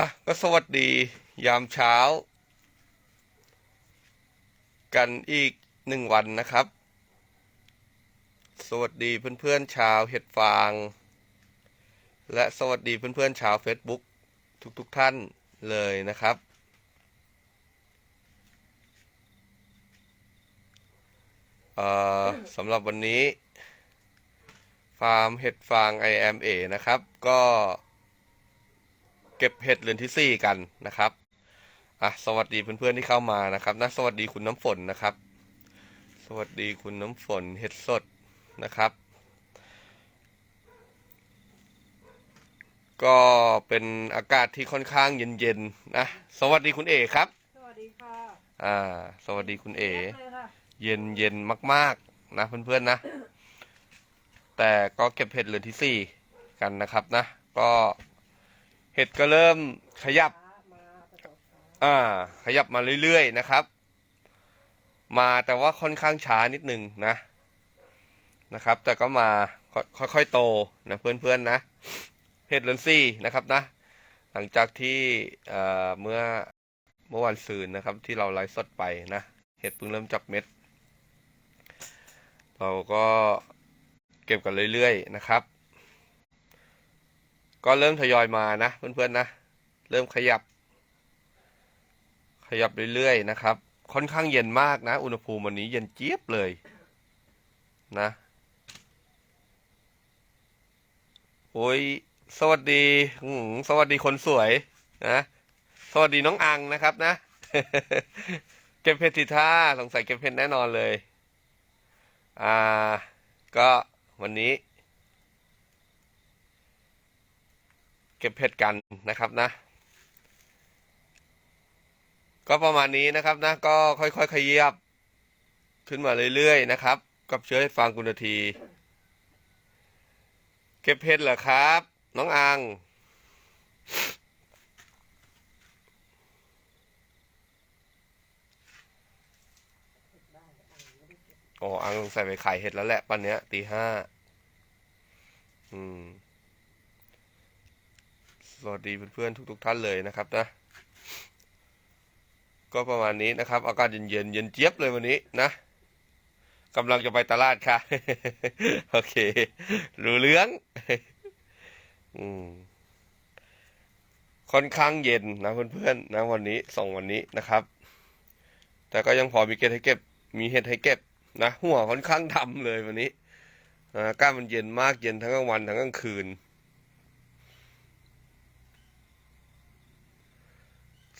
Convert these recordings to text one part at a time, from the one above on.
อะก็สวัสดียามเช้า กันอีกหนึ่งวันนะครับ สวัสดีเพื่อนๆชาวเห็ดฟาง และสวัสดีเพื่อนๆชาว Facebook ทุกๆทท่านเลยนะครับเอ่อสำหรับวันนี้ ฟาร์มเห็ดฟาง IMA นะครับ ก็ เก็บเห็ดเรือนที่สี่กันนะครับอะสวัสดีเพื่อนๆที่เข้ามานะครับนะสวัสดีคุณน้ำฝนนะครับ สวัสดีคุณน้ำฝนเห็ดสดนะครับ ก็เป็นอากาศที่ค่อนข้างเย็นๆนะสวัสดีคุณเอครับ สวัสดีค่ะ อ่า สวัสดีคุณเอเลยค่ะเย็นเย็นมาก ๆ นะเพื่อนๆนะ แต่ก็เก็บเห็ดเรือนที่สี่กันนะครับนะ ก็ เห็ดก็เริ่มขยับ อ่า ขยับมาเรื่อยๆนะครับ มาแต่ว่าค่อนข้างช้านิดนึงนะ นะครับ แต่ก็มาค่อยๆโตนะเพื่อนๆนะเห็ดเรือนซี่นะครับนะ หลังจากที่เอ่อเมื่อเมื่อวันซืนนะครับ ที่เราไลฟ์สดไปนะ เห็ดเพิ่งเริ่มจากเม็ด เราก็เก็บกันเรื่อยๆนะครับ ก็เริ่มทยอยมานะเพื่อนๆนะ เริ่มขยับ ขยับเรื่อยๆนะครับ ค่อนข้างเย็นมากนะ อุณหภูมิวันนี้เย็นเจี๊ยบเลยนะโอ้ยสวัสดีสวัสดีคนสวยนะสวัสดีน้องอังนะครับนะ เก็บเพชรทีท่าสงสัยเก็บเพชรแน่นอนเลย อ่า ก็วันนี้ เก็บเพชรกันนะครับนะ ก็ประมาณนี้นะครับนะ ก็ค่อยๆขยับขึ้นมาเรื่อยๆนะครับ กับเชื้อให้ฟังคุณนที เก็บเพชรเหรอครับ น้องอังอ๋ออังใส่ไปขายเห็ดแล้วแหละปันเนี้ยตีห้า อืม สวัสดีเพื่อนๆทุก ๆ ท่านเลยนะครับนะ ก็ประมาณนี้นะครับ อากาศเย็นเย็นเย็นเจี๊ยบเลยวันนี้นะกำลังจะไปตลาดค่ะ โอเค รู้เรื่อง อืมค่อนข้างเย็นนะเพื่อนๆนะวันนี้สองวันนี้นะครับ แต่ก็ยังพอมีเก็ดให้เก็บ มีเห็ดให้เก็บนะหัวค่อนข้างดำเลยวันนี้อากาศมันเย็นมากเย็นทั้งกลางวันทั้งกลางคืน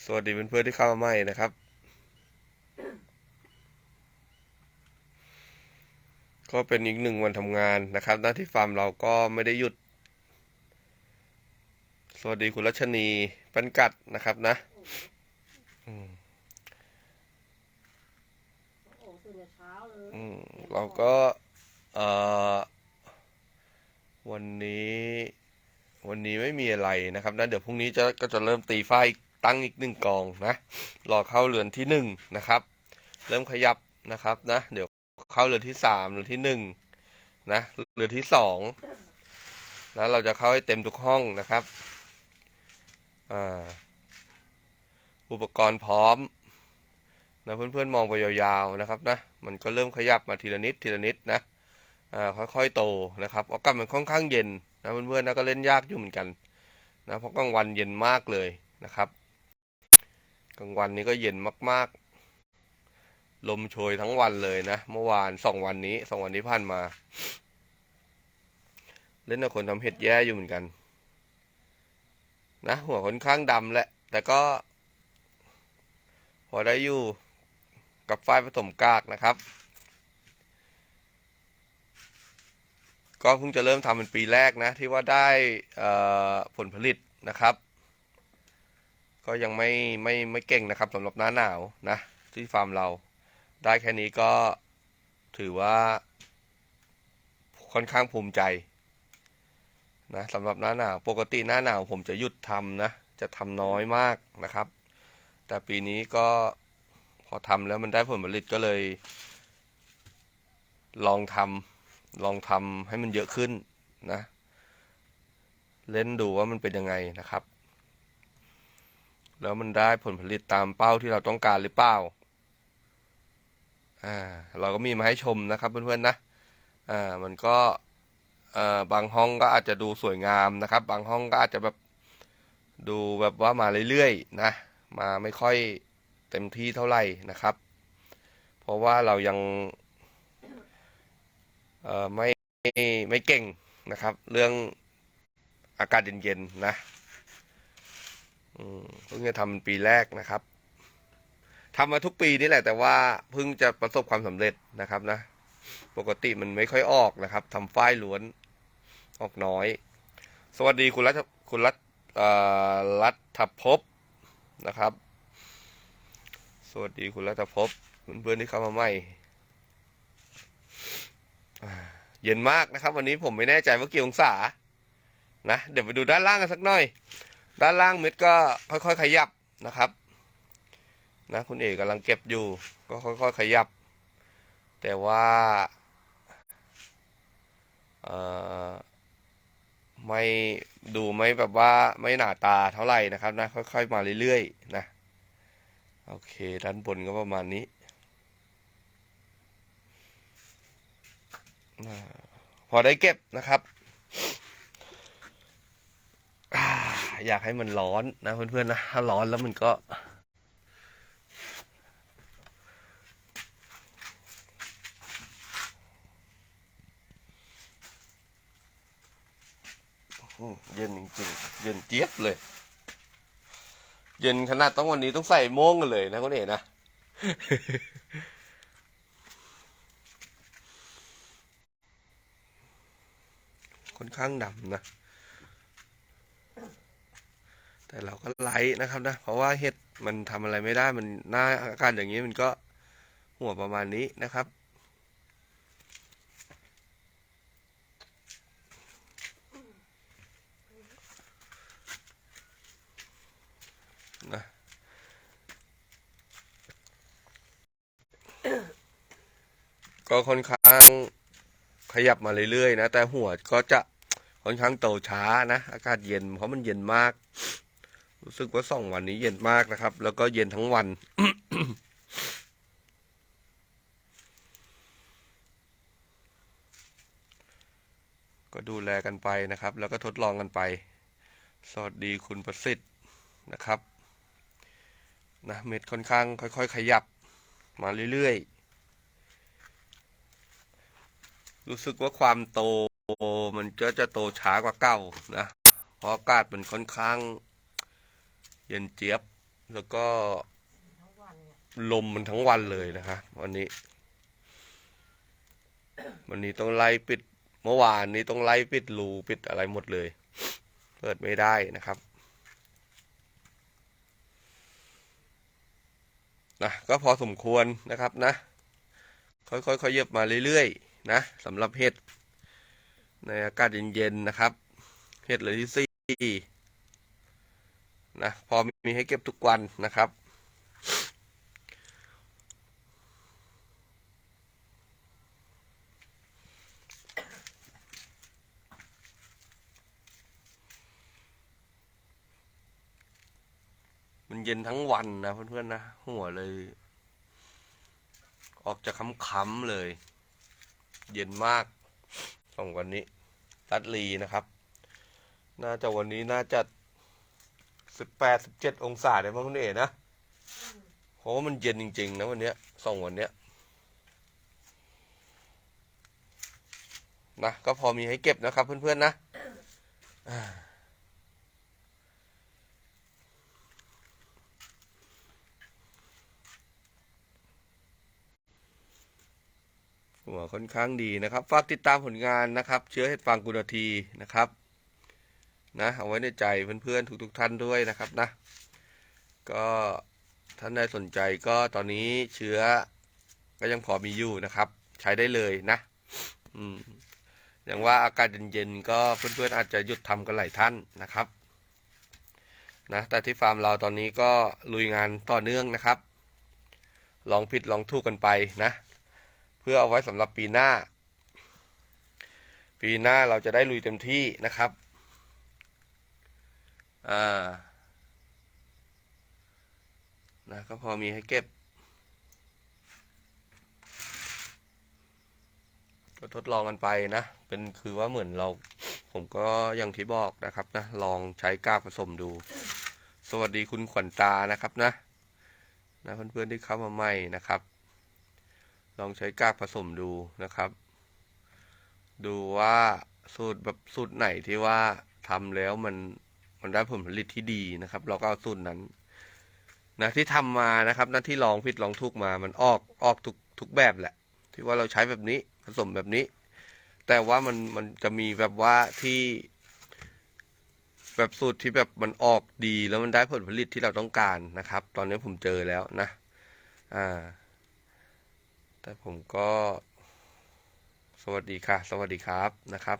สวัสดีเพื่อนๆที่เข้ามาใหม่นะครับ ก็เป็นอีกหนึ่งวันทำงานนะครับ หน้าที่ฟาร์มเราก็ไม่ได้หยุด สวัสดีคุณรัชนีปันกัดนะครับนะเราก็วันนี้ วันนี้ไม่มีอะไรนะครับนะเดี๋ยวพรุ่งนี้จะก็จะเริ่มตีไฟ ตั้งอีกหนึ่งกองนะรอเข้าเรือนที่หนึ่งนะครับ เริ่มขยับนะครับนะ เดี๋ยวเข้าเรือนที่สามเรือนที่หนึ่งนะเรือนที่สองนะเราจะเข้าให้เต็มทุกห้องนะครับอ่าอุปกรณ์พร้อมนะเพื่อนๆมองไปยาวๆนะครับนะมันก็เริ่มขยับมาทีละนิดทีละนิดนะอ่าค่อยๆโตนะครับอากาศมันค่อนข้างเย็นนะเพื่อนๆนะก็เล่นยากอยู่เหมือนกันนะเพราะกลางวันเย็นมากเลยนะครับ กลางวันนี้ก็เย็นมาก ๆ ลมโชยทั้งวันเลยนะ เมื่อวานสองวันนี้สองวันนี้ผ่านมา เล่นกับคนทำเห็ดแย่อยู่เหมือนกัน นะ หัวค่อนข้างดำแหละ แต่ก็ พอได้อยู่กับฝ้ายผสมกากนะครับ ก็เพิ่งจะเริ่มทำเป็นปีแรกนะ ที่ว่าได้ผลผลิตนะครับ ก็ยังไม่ไม่ไม่เก่งนะครับสำหรับหน้าหนาวนะที่ฟาร์มเราได้แค่นี้ก็ถือว่าค่อนข้างภูมิใจนะสำหรับหน้าหนาวปกติหน้าหนาวผมจะหยุดทำนะจะทำน้อยมากนะครับ แต่ปีนี้ก็พอทำแล้วมันได้ผลผลิตก็เลย ลองทำลองทำให้มันเยอะขึ้นนะ เล่นดูว่ามันเป็นยังไงนะครับ แล้วมันได้ผลผลิตตามเป้าที่เราต้องการหรือเปล่า อ่า เราก็มีมาให้ชมนะครับเพื่อนๆนะ อ่า มันก็ เอ่อ บางห้องก็อาจจะดูสวยงามนะครับ บางห้องก็อาจจะแบบ ดูแบบว่ามาเรื่อยๆนะ มาไม่ค่อยเต็มที่เท่าไหร่นะครับ เพราะว่าเรายัง เอ่อ ไม่ ไม่เก่งนะครับ เรื่องอากาศเย็นๆนะ เพิ่งจะทำปีแรกนะครับทำมาทุกปีนี่แหละ แต่ว่าเพิ่งจะประสบความสำเร็จนะครับนะ ปกติมันไม่ค่อยออกนะครับทำฝ้ายล้วนออกน้อย สวัสดีคุณรัฐคุณรัฐรัฐภพนะครับ สวัสดีคุณรัฐภพเพื่อนๆที่เข้ามาใหม่เย็นมากนะครับ วันนี้ผมไม่แน่ใจว่ากี่องศานะ เดี๋ยวไปดูด้านล่างกันสักหน่อย ด้านล่างเม็ดก็ค่อยๆขยับนะครับ นะคุณเอกกำลังเก็บอยู่ ก็ค่อยๆขยับ แต่ว่าเออไม่ดูไม่แบบว่าไม่หนาตาเท่าไหร่นะครับนะค่อยๆมาเรื่อยๆนะโอเคด้านบนก็ประมาณนี้พอได้เก็บนะครับอ่า อยากให้มันร้อนนะเพื่อนๆนะถ้าร้อนแล้วมันก็ เย็นจริงๆ เย็นเจี๊ยบเลย เย็นขนาดต้องวันนี้ต้องใส่โม่งกันเลยนะคุณเอกนะค่อนข้างดำนะ แต่เราก็ไลท์นะครับนะ เพราะว่าเห็ดมันทำอะไรไม่ได้มันหน้าอาการอย่างนี้มันก็หัวประมาณนี้นะครับนะก็ค่อนข้างขยับมาเรื่อยๆนะ แต่หัวก็จะค่อนข้างโตช้านะ อากาศเย็นเพราะมันเย็นมาก รู้สึกว่าสองวันนี้เย็นมากนะครับ แล้วก็เย็นทั้งวัน ก็ดูแลกันไปนะครับ แล้วก็ทดลองกันไป สวัสดีคุณประสิทธิ์นะครับนะเม็ดค่อนข้าง ค่อย ๆ ขยับมาเรื่อยๆ รู้สึกว่าความโตมันก็จะโตช้ากว่าเก่านะ เพราะอากาศมันค่อนข้าง เย็นเจี๊ยบ แล้วก็ลมมันทั้งวันเลยนะครับวันนี้ วันนี้ต้องไล่ปิดเมื่อวานนี้ต้องไล่ปิดรูปิดอะไรหมดเลย เปิดไม่ได้นะครับนะก็พอสมควรนะครับนะ ค่อยๆขยับมาเรื่อยๆนะสำหรับเห็ดในอากาศเย็นๆนะครับ เห็ดเลยที่สี่ นะพอมีให้เก็บทุกวันนะครับมันเย็นทั้งวันนะเพื่อนๆนะ หัวเลย ออกจะค้ำๆเลย เย็นมากสองวันนี้ตัดลีนะครับ น่าจะวันนี้น่าจะ สิบแปดสิบเจ็ดองศาได้มั้งคุณเอ๋นะเพราะว่ามันเย็นจริง ๆ นะวันเนี้ยสองวันเนี้ยนะก็พอมีให้เก็บนะครับ เพื่อนๆนะหัวค่อนข้างดีนะครับ ฝากติดตามผลงานนะครับ เชื้อเห็ดฟางกุณทีนะครับ นะเอาไว้ในใจเพื่อนๆทุก ๆ ท่านด้วยนะครับนะ ก็ท่านใดสนใจก็ตอนนี้เชื้อก็ยังพอมีอยู่นะครับ ใช้ได้เลยนะ อืมอย่างว่าอากาศเย็นๆก็เพื่อนๆอาจจะหยุดทำกันหลายท่านนะครับนะแต่ที่ฟาร์มเราตอนนี้ก็ลุยงานต่อเนื่องนะครับ ลองผิดลองถูกกันไปนะ เพื่อเอาไว้สำหรับปีหน้า ปีหน้าเราจะได้ลุยเต็มที่นะครับ อ่านะก็พอมีให้เก็บ ก็ทดลองกันไปนะ เป็นคือว่าเหมือนเรา ผมก็อย่างที่บอกนะครับนะ ลองใช้กากผสมดู สวัสดีคุณขวัญตานะครับนะ นะเพื่อนๆที่เข้ามาใหม่นะครับ ลองใช้กากผสมดูนะครับ ดูว่าสูตรแบบสูตรไหนที่ว่าทำแล้วมัน มันได้ผลผลิตที่ดีนะครับ เราก็เอาสูตรนั้นนะที่ทำมานะครับนะที่ลองผิดลองถูกมา มันออกออกทุกทุกแบบแหละ ที่ว่าเราใช้แบบนี้ผสมแบบนี้ แต่ว่ามันมันจะมีแบบว่าที่ แบบสูตรที่แบบมันออกดีแล้วมันได้ผลผลิตที่เราต้องการนะครับ ตอนนี้ผมเจอแล้วนะ อ่า แต่ผมก็ สวัสดีค่ะ สวัสดีครับนะครับ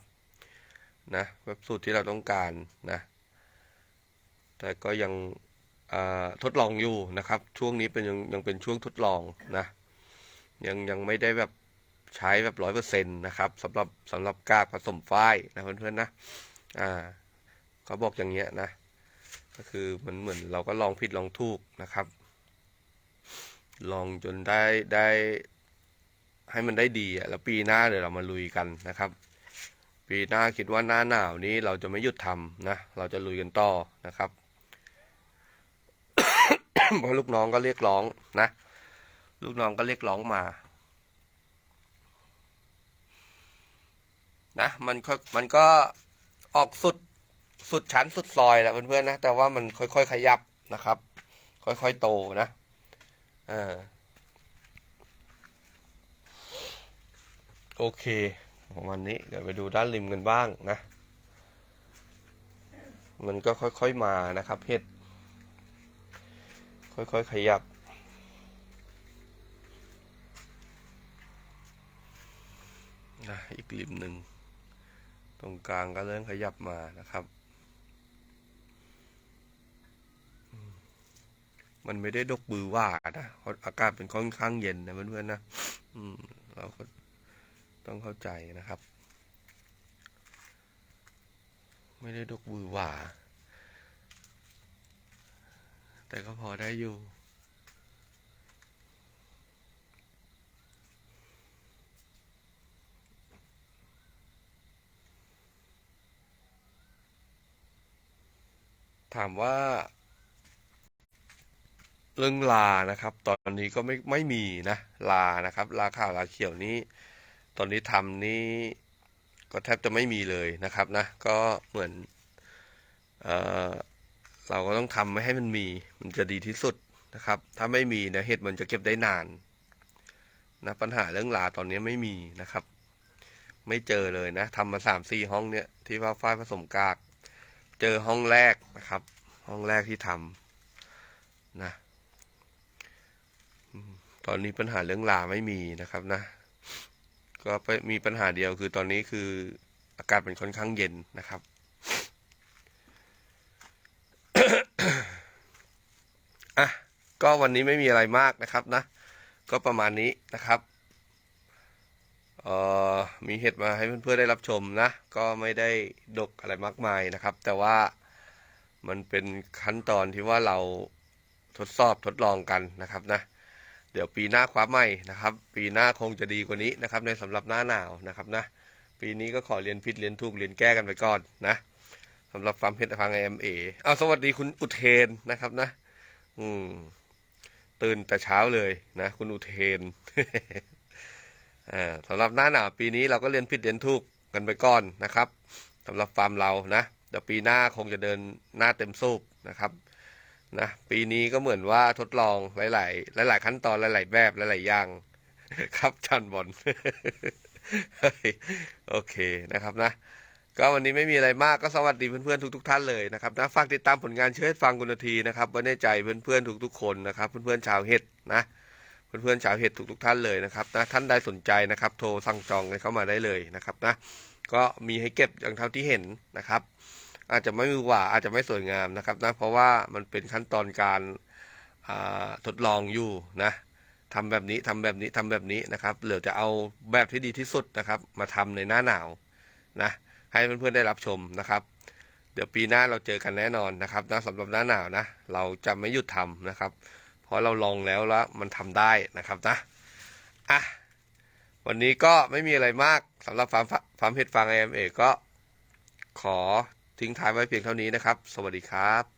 นะแบบสูตรที่เราต้องการนะ แต่ก็ยังทดลองอยู่นะครับ ช่วงนี้เป็นยังยังเป็นช่วงทดลองนะ ยังยังไม่ได้แบบใช้แบบร้อยเปอร์เซ็นต์นะครับสำหรับสำหรับกากผสมฝ้ายนะเพื่อนๆนะ อ่าเขาบอกอย่างเงี้ยนะ ก็คือมันเหมือนเราก็ลองผิดลองถูกนะครับ ลองจนได้ได้ ให้มันได้ดีอะแล้วปีหน้าเดี๋ยวเรามาลุยกันนะครับ ปีหน้าคิดว่าหน้าหนาวนี้เราจะไม่หยุดทำนะ เราจะลุยกันต่อนะครับ เพราะลูกน้องก็เรียกร้องนะ ลูกน้องก็เรียกร้องมา นะ มันก็มันก็ออกสุดสุดชั้นสุดซอยแหละเพื่อนๆนะ แต่ว่ามันค่อย ๆ ขยับนะครับ ค่อยๆโตนะอ่าโอเคประมาณนี้เดี๋ยวไปดูด้านริมกันบ้างนะ มันก็ค่อยๆมานะครับเห็ด ค่อยๆ ขยับ อีกริมหนึ่ง ตรงกลางก็เริ่มขยับมานะครับ มันไม่ได้ดกบือหว่านะเพราะอากาศเป็นค่อนข้างเย็นนะเพื่อนๆนะเราก็ต้องเข้าใจนะครับ ไม่ได้ดกบือหว่า แต่ก็พอได้อยู่ ถามว่า เรื่องลานะครับ ตอนนี้ก็ไม่ไม่มีนะลานะครับ ลาขาวลาเขียวนี้ ตอนนี้ทำนี้ก็แทบจะไม่มีเลยนะครับนะ ก็เหมือน เออ เราก็ต้องทำไม่ให้มันมี มันจะดีที่สุดนะครับ ถ้าไม่มีนี่ยเห็ดมันจะเก็บได้นานนะปัญหาเรื่องลาตอนนี้ไม่มีนะครับ ไม่เจอเลยนะทำมาสามสี่ห้องเนี่ยที่ว่าฝ้ายผสมกาก เจอห้องแรกนะครับ ห้องแรกที่ทำนะตอนนี้ปัญหาเรื่องลาไม่มีนะครับนะ ก็ไปมีปัญหาเดียวคือตอนนี้คืออากาศเป็นค่อนข้างเย็นนะครับ อะ ก็วันนี้ไม่มีอะไรมากนะครับนะ ก็ประมาณนี้นะครับเอ่อมีเห็ดมาให้เพื่อนๆได้รับชมนะ ก็ไม่ได้ดกอะไรมากมายนะครับ แต่ว่ามันเป็นขั้นตอนที่ว่าเราทดสอบทดลองกันนะครับนะ เดี๋ยวปีหน้าคว้าใหม่นะครับ ปีหน้าคงจะดีกว่านี้นะครับ ในสำหรับหน้าหนาวนะครับนะ ปีนี้ก็ขอเรียนผิดเรียนถูกเรียนแก้กันไปก่อนนะสำหรับฟาร์มเพชรพังเอ็มเอเอาสวัสดีคุณอุเทนนะครับนะ อืม ตื่นแต่เช้าเลยนะคุณอุเทนอ่าสำหรับหน้าหนาวปีนี้เราก็เรียนผิดเรียนถูกกันไปก่อนนะครับสำหรับฟาร์มเรานะเดี๋ยวปีหน้าคงจะเดินหน้าเต็มสูบนะครับนะปีนี้ก็เหมือนว่าทดลองหลาย ๆ หลาย ๆ ขั้นตอนหลาย ๆ แบบหลาย ๆ อย่าง ครับจันบอลโอเคนะครับนะ ก็วันนี้ไม่มีอะไรมากก็สวัสดีเพื่อนๆทุกๆท่านเลยนะครับนะฝากติดตามผลงานเชื่อฟังกุณทีนะครับไว้ในใจเพื่อนๆทุกๆคนนะครับ เพื่อนๆชาวเห็ดนะ เพื่อนๆชาวเห็ดทุกๆท่านเลยนะครับนะท่านใดสนใจนะครับ โทรสั่งจองกันเข้ามาได้เลยนะครับนะก็มีให้เก็บอย่างเท่าที่เห็นนะครับ อาจจะไม่มือหว่าอาจจะไม่สวยงามนะครับนะเพราะว่ามันเป็นขั้นตอนการทดลองอยู่นะทำแบบนี้ทำแบบนี้ทำแบบนี้นะครับเหลือจะเอาแบบที่ดีที่สุดนะครับ มาทำในหน้าหนาวนะ ให้เพื่อนๆได้รับชมนะครับ เดี๋ยวปีหน้าเราเจอกันแน่นอนนะครับนะสำหรับหน้าหนาวนะ เราจะไม่หยุดทำนะครับ เพราะเราลองแล้วแล้วมันทำได้นะครับนะอะวันนี้ก็ไม่มีอะไรมากสำหรับฟาร์มฟาร์มเห็ดฟางไอเอ็มเอก็ขอทิ้งท้ายไว้เพียงเท่านี้นะครับ สวัสดีครับ